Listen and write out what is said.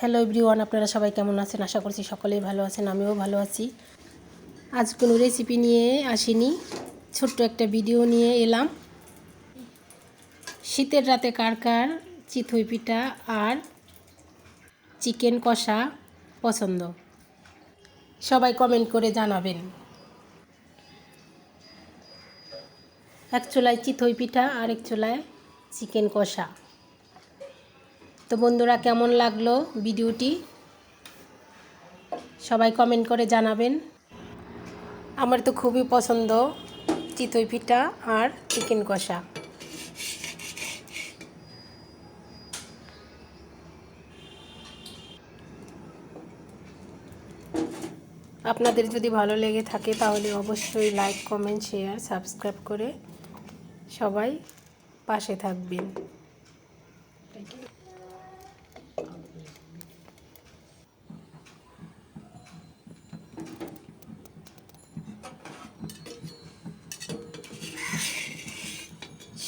Hello everyone আপনারা সবাই কেমন আছেন? আশা করছি সকলেই ভালো আছেন, আমিও ভালো আছি। আজ কোনো রেসিপি নিয়ে আসিনি, ছোট্ট একটা ভিডিও নিয়ে এলাম। শীতের রাতে কার কার চিতই পিঠা আর চিকেন কষা পছন্দ? সবাই কমেন্ট করে জানাবেন। এক চুলায় চিতই পিঠা আর এক চুলায় চিকেন কষা। তো বন্ধুরা, কেমন লাগল ভিডিওটি? সবাই কমেন্ট করে জানাবেন। আমার তো খুবই পছন্দ চিতই পিঠা আর চিকেন কষা। আপনাদের যদি ভালো লেগে থাকে, তাহলে অবশ্যই লাইক কমেন্ট শেয়ার সাবস্ক্রাইব করে সবাই পাশে থাকবেন।